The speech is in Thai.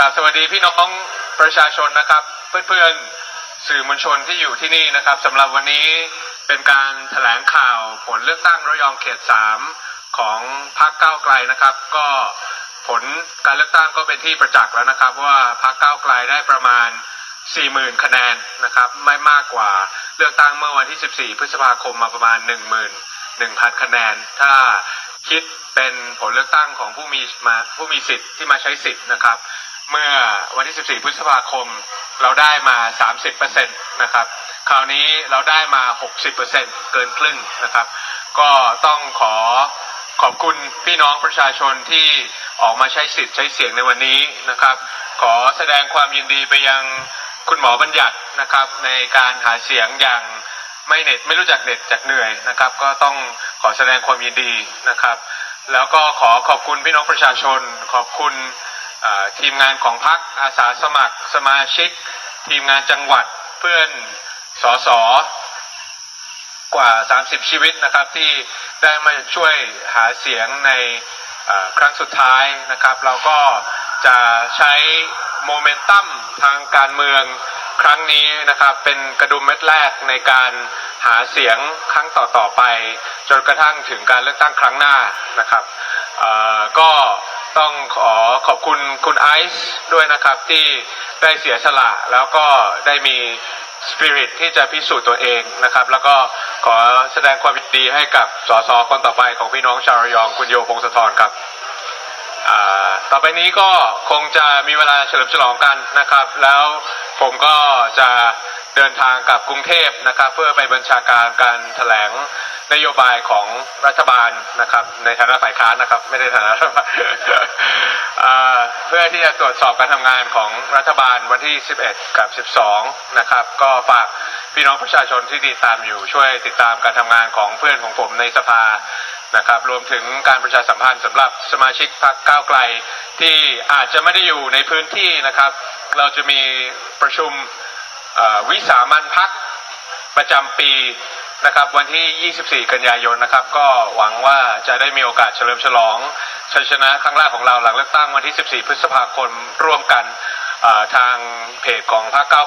กราบสวัสดีพี่น้องประชาชนนะครับ เพื่อนๆสื่อมวลชนที่อยู่ที่นี่นะครับสำหรับวันนี้เป็นการแถลงข่าวผลเลือกตั้งระยองเขตสามของพรรคก้าวไกลนะครับ ก็ผลการเลือกตั้งก็เป็นที่ประจักษ์แล้วนะครับ ว่าพรรคก้าวไกลได้ประมาณ 40,000 คะแนนนะครับไม่มากกว่าเลือกตั้งเมื่อวันที่ 14 พฤษภาคมมาประมาณ 11,000 คะแนน ถ้าคิดเป็นผลเลือกตั้งของผู้มีมาผู้มีสิทธิ์ที่มาใช้สิทธิ์นะครับ เมื่อวันที่ 14 พฤษภาคม เราได้มา 30%นะครับ คราวนี้เราได้มา 60%เกินครึ่งนะครับ ก็ต้องขอขอบคุณพี่น้องประชาชนที่ออกมาใช้สิทธิ์ใช้เสียงในวันนี้นะครับ ขอแสดงความยินดีไปยังคุณหมอบัญญัตินะครับ ในการหาเสียงอย่างไม่เหน็ดไม่รู้จักเหน็ดจากเหนื่อยนะครับ ก็ต้องขอแสดงความยินดีนะครับ แล้วก็ขอขอบคุณพี่น้องประชาชน ขอบคุณ ทีมงานของพรรคอาสาสมัครสมาชิก ทีมงานจังหวัดเพื่อนสสกว่า 30 ชีวิตนะครับที่ได้มาช่วยหาเสียงในครั้งสุดท้ายนะครับ เราก็จะใช้โมเมนตัมทางการเมืองครั้งนี้นะครับเป็นกระดุมเม็ดแรกในการหาเสียงครั้งต่อๆไป จนกระทั่งถึงการเลือกตั้งครั้งหน้านะครับก็ ต้องขอขอบคุณคุณไอซ์ด้วยนะครับที่ได้เสียสละแล้วก็ได้มีสปิริตที่จะพิสูจน์ตัวเองนะครับ แล้วก็ขอแสดงความยินดีให้กับสสคนต่อไปของพี่น้องชาวระยองคุณโยพงศธรครับต่อไปนี้ก็คงจะมีเวลาเฉลิมฉลองกันนะครับ แล้วผมก็จะเดินทางกลับกรุงเทพนะครับ เพื่อไปบัญชาการการแถลง นโยบายของรัฐบาลนะครับ ในฐานะฝ่ายค้านนะครับ ไม่ได้ฐานะรัฐบาลเพื่อที่จะตรวจสอบการทำงานของรัฐบาลวันที่ 11 กับ 12 นะครับ ก็ฝากพี่น้องประชาชนที่ติดตามอยู่ช่วยติดตามการทำงานของเพื่อนของผมในสภานะครับ รวมถึงการประชาสัมพันธ์สำหรับสมาชิกพรรคก้าวไกล ที่อาจจะไม่ได้อยู่ในพื้นที่นะครับ เราจะมีประชุมวิสามันพัก ประจำปีนะครับวันที่ 24 กันยายนนะครับ ก็หวังว่าจะได้มีโอกาสเฉลิมฉลองชัยชนะครั้งแรกของเราหลังเลือกตั้งวันที่ 14 พฤษภาคมร่วมกันทางเพจของพรรคก้าวไกล